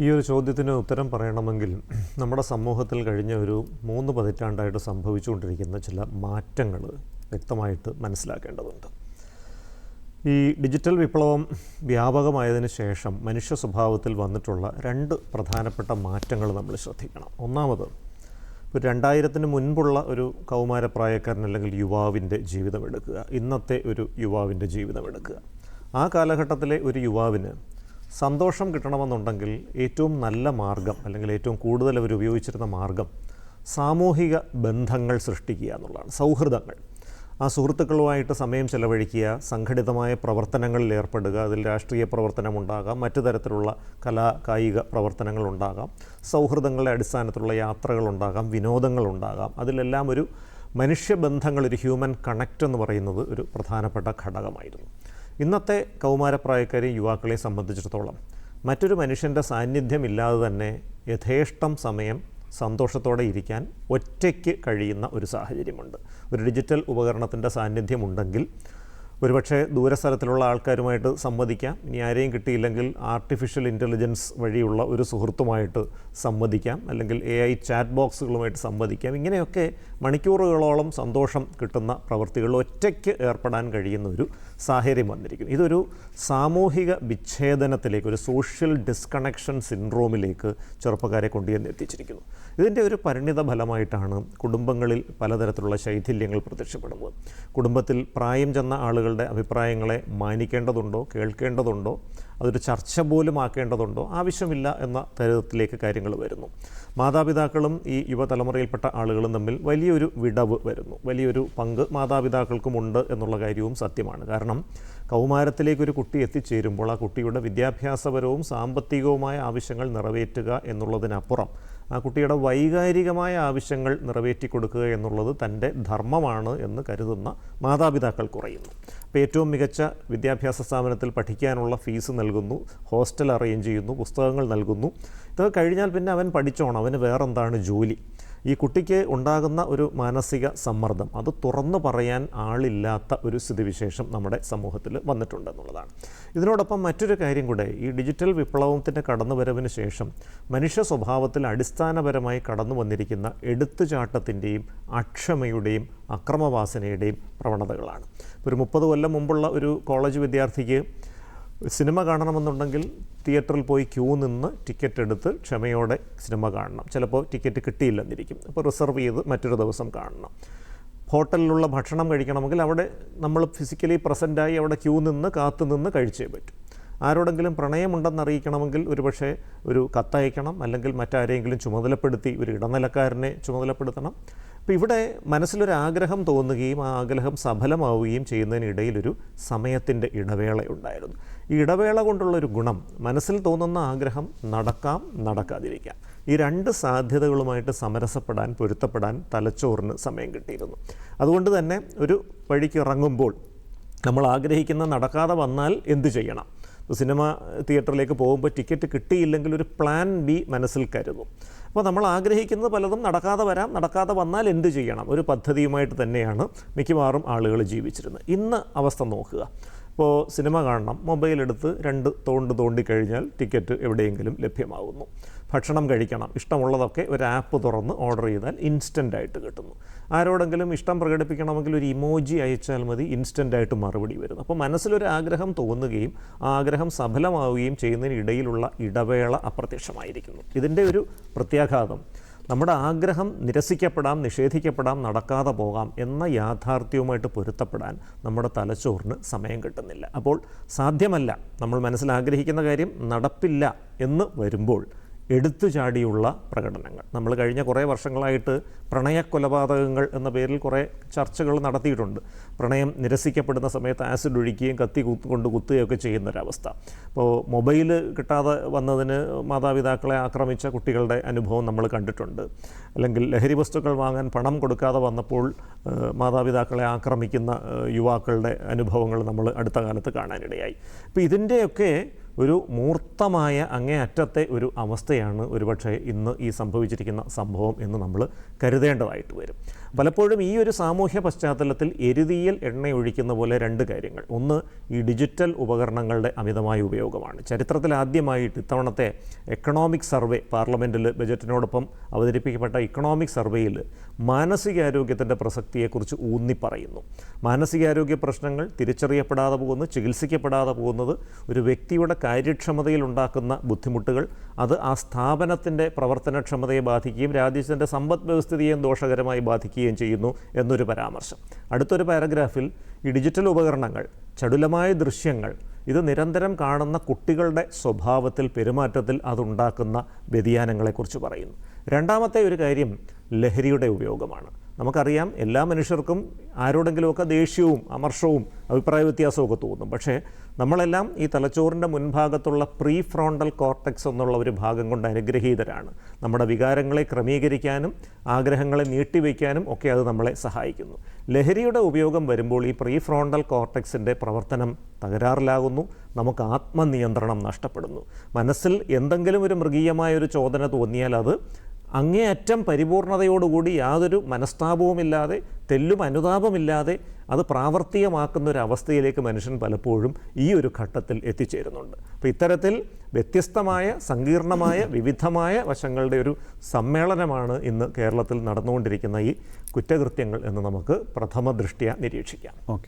ഈ ഒരു ചോദ്യത്തിന് ഉത്തരം പറയണമെങ്കിൽ നമ്മുടെ സമൂഹത്തിൽ കഴിഞ്ഞ ഒരു മൂന്ന് പതിറ്റാണ്ടായിട്ട് സംഭവിച്ചുകൊണ്ടിരിക്കുന്ന ചില മാറ്റങ്ങൾ വ്യക്തമായിട്ട് മനസ്സിലാക്കേണ്ടതുണ്ട്. ഈ ഡിജിറ്റൽ വിപ്ലവം വ്യാപകമായതിനു ശേഷം മനുഷ്യ സ്വഭാവത്തിൽ വന്നിട്ടുള്ള രണ്ട് പ്രധാനപ്പെട്ട മാറ്റങ്ങൾ നമ്മൾ ശ്രദ്ധിക്കണം. ഒന്നാമത് ഒരു രണ്ടായിരത്തിന് മുൻപുള്ള ഒരു കൗമാരപ്രായക്കാരൻ അല്ലെങ്കിൽ യുവാവിന്റെ ജീവിതമെടുക്കുക. ഇന്നത്തെ ഒരു യുവാവിന്റെ ജീവിതമെടുക്കുക. ആ കാലഘട്ടത്തിലെ ഒരു യുവാവിന് സന്തോഷം കിട്ടണമെന്നുണ്ടെങ്കിൽ ഏറ്റവും നല്ല മാർഗം അല്ലെങ്കിൽ ഏറ്റവും കൂടുതൽ അവർ ഉപയോഗിച്ചിരുന്ന മാർഗം സാമൂഹിക ബന്ധങ്ങൾ സൃഷ്ടിക്കുക എന്നുള്ളതാണ് സൗഹൃദങ്ങൾ. ആ സുഹൃത്തുക്കളുമായിട്ട് സമയം ചെലവഴിക്കുക സംഘടിതമായ പ്രവർത്തനങ്ങളിൽ ഏർപ്പെടുക അതിൽ രാഷ്ട്രീയ പ്രവർത്തനമുണ്ടാകാം മറ്റു തരത്തിലുള്ള കലാ കായിക പ്രവർത്തനങ്ങളുണ്ടാകാം സൗഹൃദങ്ങളുടെ അടിസ്ഥാനത്തിലുള്ള യാത്രകളുണ്ടാകാം വിനോദങ്ങളുണ്ടാകാം അതിലെല്ലാം ഒരു മനുഷ്യബന്ധങ്ങൾ ഒരു ഹ്യൂമൻ കണക്റ്റ് എന്ന് പറയുന്നത് ഒരു പ്രധാനപ്പെട്ട ഘടകമായിരുന്നു. ഇന്നത്തെ കൗമാരപ്രായക്കാരെയും യുവാക്കളെ സംബന്ധിച്ചിടത്തോളം മറ്റൊരു മനുഷ്യന്റെ സാന്നിധ്യമില്ലാതെ തന്നെ യഥേഷ്ടം സമയം സന്തോഷത്തോടെ ഇരിക്കാൻ ഒറ്റയ്ക്ക് കഴിയുന്ന ഒരു സാഹചര്യമുണ്ട്. ഒരു ഡിജിറ്റൽ ഉപകരണത്തിന്റെ സാന്നിധ്യമുണ്ടെങ്കിൽ ഒരുപക്ഷെ ദൂരസ്ഥലത്തിലുള്ള ആൾക്കാരുമായിട്ട് സംവദിക്കാം. ഇനി ആരെയും കിട്ടിയില്ലെങ്കിൽ ആർട്ടിഫിഷ്യൽ ഇന്റലിജൻസ് വഴിയുള്ള ഒരു സുഹൃത്തുമായിട്ട് സംവദിക്കാം. അല്ലെങ്കിൽ എ ഐ ചാറ്റ് ബോക്സുകളുമായിട്ട് സംവദിക്കാം. ഇങ്ങനെയൊക്കെ മണിക്കൂറുകളോളം സന്തോഷം കിട്ടുന്ന പ്രവൃത്തികൾ ഒറ്റയ്ക്ക് ഏർപ്പെടാൻ കഴിയുന്ന ഒരു സാഹചര്യം വന്നിരിക്കുന്നു. ഇതൊരു സാമൂഹിക വിച്ഛേദനത്തിലേക്ക് ഒരു സോഷ്യൽ ഡിസ്കണക്ഷൻ സിൻഡ്രോമിലേക്ക് ചെറുപ്പക്കാരെ കൊണ്ടുവന്ന് എത്തിച്ചിരിക്കുന്നു. ഇതിന്റെ ഒരു പരിണിത ഫലമായിട്ടാണ് കുടുംബങ്ങളിൽ പലതരത്തിലുള്ള ശൈഥില്യങ്ങൾ പ്രത്യക്ഷപ്പെടുന്നത്. കുടുംബത്തിൽ പ്രായം ചെന്ന ആളുകളുടെ അഭിപ്രായങ്ങളെ മാനിക്കേണ്ടതുണ്ടോ കേൾക്കേണ്ടതുണ്ടോ അതൊരു ചർച്ച പോലും ആക്കേണ്ടതുണ്ടോ ആവശ്യമില്ല എന്ന തരത്തിലേക്ക് കാര്യങ്ങൾ വരുന്നു. മാതാപിതാക്കളും ഈ യുവതലമുറയിൽപ്പെട്ട ആളുകളും തമ്മിൽ വലിയൊരു വിടവ് വരുന്നു. വലിയൊരു പങ്ക് മാതാപിതാക്കൾക്കുമുണ്ട് എന്നുള്ള കാര്യവും സത്യമാണ്. കാരണം കൗമാരത്തിലേക്ക് ഒരു കുട്ടി എത്തിച്ചേരുമ്പോൾ ആ കുട്ടിയുടെ വിദ്യാഭ്യാസപരവും സാമ്പത്തികവുമായ ആവശ്യങ്ങൾ നിറവേറ്റുക എന്നുള്ളതിനപ്പുറം ആ കുട്ടിയുടെ വൈകാരികമായ ആവശ്യങ്ങൾ നിറവേറ്റി കൊടുക്കുക എന്നുള്ളത് തന്റെ ധർമ്മമാണ് എന്ന് കരുതുന്ന മാതാപിതാക്കൾ കുറയുന്നു. അപ്പോൾ ഏറ്റവും മികച്ച വിദ്യാഭ്യാസ സ്ഥാപനത്തിൽ പഠിക്കാനുള്ള ഫീസ് നൽകുന്നു ഹോസ്റ്റൽ അറേഞ്ച് ചെയ്യുന്നു പുസ്തകങ്ങൾ നൽകുന്നു. ഇത് കഴിഞ്ഞാൽ പിന്നെ അവൻ പഠിച്ചോണം അവന് വേറെന്താണ് ജോലി? ഈ കുട്ടിക്ക് ഉണ്ടാകുന്ന ഒരു മാനസിക സമ്മർദ്ദം അത് തുറന്നു പറയാൻ ആളില്ലാത്ത ഒരു സ്ഥിതിവിശേഷം നമ്മുടെ സമൂഹത്തിൽ വന്നിട്ടുണ്ട് എന്നുള്ളതാണ് ഇതിനോടൊപ്പം മറ്റൊരു കാര്യം കൂടെ ഈ ഡിജിറ്റൽ വിപ്ലവത്തിന്റെ കടന്നുവരവിന് ശേഷം മനുഷ്യ സ്വഭാവത്തിൽ അടിസ്ഥാനപരമായി കടന്നു വന്നിരിക്കുന്ന എടുത്തുചാട്ടത്തിന്റെയും അക്ഷമയുടെയും അക്രമവാസനയുടെയും പ്രവണതകളാണ്. ഒരു മുപ്പത് കൊല്ലം മുമ്പുള്ള ഒരു കോളേജ് വിദ്യാർത്ഥിക്ക് സിനിമ കാണണമെന്നുണ്ടെങ്കിൽ തിയേറ്ററിൽ പോയി ക്യൂ നിന്ന് ടിക്കറ്റ് എടുത്ത് ക്ഷമയോടെ സിനിമ കാണണം. ചിലപ്പോൾ ടിക്കറ്റ് കിട്ടിയില്ലെന്നിരിക്കും. അപ്പോൾ റിസർവ് ചെയ്ത് മറ്റൊരു ദിവസം കാണണം. ഹോട്ടലിലുള്ള ഭക്ഷണം കഴിക്കണമെങ്കിൽ അവിടെ നമ്മൾ ഫിസിക്കലി പ്രസന്റായി അവിടെ ക്യൂ നിന്ന് കാത്തു നിന്ന് കഴിച്ചേ പറ്റും. ആരോടെങ്കിലും പ്രണയമുണ്ടെന്ന് അറിയിക്കണമെങ്കിൽ ഒരുപക്ഷെ ഒരു കത്തയക്കണം. അല്ലെങ്കിൽ മറ്റാരെയെങ്കിലും ചുമതലപ്പെടുത്തി ഒരു ഇടനിലക്കാരനെ ചുമതലപ്പെടുത്തണം. അപ്പോൾ ഇവിടെ മനസ്സിലൊരാഗ്രഹം തോന്നുകയും ആ ആഗ്രഹം സഫലമാവുകയും ചെയ്യുന്നതിനിടയിലൊരു സമയത്തിന്റെ ഇടവേള ഉണ്ടായിരുന്നു. ഈ ഇടവേള കൊണ്ടുള്ളൊരു ഗുണം മനസ്സിൽ തോന്നുന്ന ആഗ്രഹം നടക്കാം നടക്കാതിരിക്കാം. ഈ രണ്ട് സാധ്യതകളുമായിട്ട് സമരസപ്പെടാൻ പൊരുത്തപ്പെടാൻ തലച്ചോറിന് സമയം കിട്ടിയിരുന്നു. അതുകൊണ്ട് തന്നെ ഒരു വഴിക്ക് ഇറങ്ങുമ്പോൾ നമ്മൾ ആഗ്രഹിക്കുന്ന നടക്കാതെ വന്നാൽ എന്തു ചെയ്യണം? സിനിമ തിയേറ്ററിലേക്ക് പോകുമ്പോൾ ടിക്കറ്റ് കിട്ടിയില്ലെങ്കിൽ ഒരു പ്ലാൻ ബി മനസ്സിൽ കരുതും. അപ്പോൾ നമ്മൾ ആഗ്രഹിക്കുന്നത് പലതും നടക്കാതെ വരാം നടക്കാതെ വന്നാൽ എന്ത് ചെയ്യണം? ഒരു പദ്ധതിയുമായിട്ട് തന്നെയാണ് മിക്കവാറും ആളുകൾ ജീവിച്ചിരുന്നത്. ഇന്ന് അവസ്ഥ നോക്കുക. ഇപ്പോൾ സിനിമ കാണണം. മൊബൈലെടുത്ത് രണ്ട് തോണ്ട് തോണ്ടി കഴിഞ്ഞാൽ ടിക്കറ്റ് എവിടെയെങ്കിലും ലഭ്യമാകുന്നു. ഭക്ഷണം കഴിക്കണം. ഇഷ്ടമുള്ളതൊക്കെ ഒരു ആപ്പ് തുറന്ന് ഓർഡർ ചെയ്താൽ ഇൻസ്റ്റന്റ് ആയിട്ട് കിട്ടുന്നു. ആരോടെങ്കിലും ഇഷ്ടം പ്രകടിപ്പിക്കണമെങ്കിൽ ഒരു ഇമോജി അയച്ചാൽ മതി ഇൻസ്റ്റന്റ് ആയിട്ട് മറുപടി വരുന്നു. അപ്പോൾ മനസ്സിലൊരു ആഗ്രഹം തോന്നുകയും ആഗ്രഹം സഫലമാവുകയും ചെയ്യുന്നതിനിടയിലുള്ള ഇടവേള അപ്രത്യക്ഷമായിരിക്കുന്നു. ഇതിന്റെ ഒരു പ്രത്യാഘാതം. നമ്മുടെ ആഗ്രഹം നിരസിക്കപ്പെടാം നിഷേധിക്കപ്പെടാം നടക്കാതെ പോകാം എന്ന യാഥാർത്ഥ്യവുമായിട്ട് പൊരുത്തപ്പെടാൻ നമ്മുടെ തലച്ചോറിന് സമയം കിട്ടുന്നില്ല. അപ്പോൾ സാധ്യമല്ല. നമ്മൾ മനസ്സിൽ ആഗ്രഹിക്കുന്ന കാര്യം നടപ്പില്ല എന്ന് വരുമ്പോൾ എടുത്തു ചാടിയുള്ള പ്രകടനങ്ങൾ. നമ്മൾ കഴിഞ്ഞ കുറേ വർഷങ്ങളായിട്ട് പ്രണയ കൊലപാതകങ്ങൾ എന്ന പേരിൽ കുറേ ചർച്ചകൾ നടത്തിയിട്ടുണ്ട്. പ്രണയം നിരസിക്കപ്പെടുന്ന സമയത്ത് ആസിഡ് ഒഴിക്കുകയും കത്തി കൊണ്ട് കുത്തുകയൊക്കെ ചെയ്യുന്നൊരവസ്ഥ. അപ്പോൾ മൊബൈൽ കിട്ടാതെ വന്നതിന് മാതാപിതാക്കളെ ആക്രമിച്ച കുട്ടികളുടെ അനുഭവം നമ്മൾ കണ്ടിട്ടുണ്ട്. അല്ലെങ്കിൽ ലഹരി വസ്തുക്കൾ വാങ്ങാൻ പണം കൊടുക്കാതെ വന്നപ്പോൾ മാതാപിതാക്കളെ ആക്രമിക്കുന്ന യുവാക്കളുടെ അനുഭവങ്ങൾ നമ്മൾ അടുത്ത കാലത്ത് കാണാനിടയായി. അപ്പോൾ ഇതിന്റെയൊക്കെ ഒരു മൂർത്തമായ അങ്ങേയറ്റത്തെ ഒരു അവസ്ഥയാണ് ഒരുപക്ഷെ ഇന്ന് ഈ സംഭവിച്ചിരിക്കുന്ന സംഭവം എന്ന് നമ്മൾ കരുതേണ്ടതായിട്ട് വരും. പലപ്പോഴും ഈ ഒരു സാമൂഹ്യ പശ്ചാത്തലത്തിൽ എരുതിയിൽ എണ്ണയൊഴിക്കുന്ന പോലെ രണ്ട് കാര്യങ്ങൾ. ഒന്ന് ഈ ഡിജിറ്റൽ ഉപകരണങ്ങളുടെ അമിതമായ ഉപയോഗമാണ്. ചരിത്രത്തിൽ ആദ്യമായിട്ട് ഇത്തവണത്തെ എക്കണോമിക് സർവേ പാർലമെന്റിൽ ബജറ്റിനോടൊപ്പം അവതരിപ്പിക്കപ്പെട്ട ഇക്കണോമിക് സർവേയിൽ മാനസികാരോഗ്യത്തിന്റെ പ്രസക്തിയെക്കുറിച്ച് ഊന്നി പറയുന്നു മാനസികാരോഗ്യ പ്രശ്നങ്ങൾ തിരിച്ചറിയപ്പെടാതെ പോകുന്നു ചികിത്സിക്കപ്പെടാതെ പോകുന്നത് ഒരു വ്യക്തിയുടെ കാര്യക്ഷമതയിൽ ഉണ്ടാക്കുന്ന ബുദ്ധിമുട്ടുകൾ അത് ആ സ്ഥാപനത്തിന്റെ പ്രവർത്തനക്ഷമതയെ ബാധിക്കുകയും രാജ്യത്തിന്റെ സമ്പദ് വ്യവസ്ഥിതിയെയും ദോഷകരമായി ബാധിക്കുകയും ചെയ്യുന്നു എന്നൊരു പരാമർശം. അടുത്തൊരു പാരഗ്രാഫിൽ ഈ ഡിജിറ്റൽ ഉപകരണങ്ങൾ ചടുലമായ ദൃശ്യങ്ങൾ ഇത് നിരന്തരം കാണുന്ന കുട്ടികളുടെ സ്വഭാവത്തിൽ പെരുമാറ്റത്തിൽ അതുണ്ടാക്കുന്ന വ്യതിയാനങ്ങളെക്കുറിച്ച് പറയുന്നു. രണ്ടാമത്തെ ഒരു കാര്യം ലഹരിയുടെ ഉപയോഗമാണ്. നമുക്കറിയാം എല്ലാ മനുഷ്യർക്കും ആരോടെങ്കിലുമൊക്കെ ദേഷ്യവും അമർഷവും അഭിപ്രായ വ്യത്യാസവും തോന്നും. പക്ഷേ നമ്മളെല്ലാം ഈ തലച്ചോറിന്റെ മുൻഭാഗത്തുള്ള പ്രീ ഫ്രോണ്ടൽ കോർട്ടക്സ് എന്നുള്ള ഒരു ഭാഗം കൊണ്ട് അനുഗ്രഹീതരാണ്. നമ്മുടെ വികാരങ്ങളെ ക്രമീകരിക്കാനും ആഗ്രഹങ്ങളെ നീട്ടിവെക്കാനും ഒക്കെ അത് നമ്മളെ സഹായിക്കുന്നു. ലഹരിയുടെ ഉപയോഗം വരുമ്പോൾ ഈ പ്രീ ഫ്രോണ്ടൽ കോർട്ടക്സിന്റെ പ്രവർത്തനം തകരാറിലാകുന്നു. നമുക്ക് ആത്മനിയന്ത്രണം നഷ്ടപ്പെടുന്നു. മനസ്സിൽ എന്തെങ്കിലും ഒരു മൃഗീയമായ ഒരു ചോദന തോന്നിയാൽ അത് അങ്ങേയറ്റം പരിപൂർണതയോടുകൂടി യാതൊരു മനസ്താപവുമില്ലാതെ തെല്ലും അനുതാപമില്ലാതെ അത് പ്രാവർത്തികമാക്കുന്ന ഒരു അവസ്ഥയിലേക്ക് മനുഷ്യൻ പലപ്പോഴും ഈ ഒരു ഘട്ടത്തിൽ എത്തിച്ചേരുന്നുണ്ട്. അപ്പോൾ ഇത്തരത്തിൽ വ്യത്യസ്തമായ സങ്കീർണമായ വിവിധമായ വശങ്ങളുടെ ഒരു സമ്മേളനമാണ് ഇന്ന് കേരളത്തിൽ നടന്നുകൊണ്ടിരിക്കുന്ന ഈ കുറ്റകൃത്യങ്ങൾ എന്ന് നമുക്ക് പ്രഥമ ദൃഷ്ടിയ നിരീക്ഷിക്കാം. ഓക്കെ.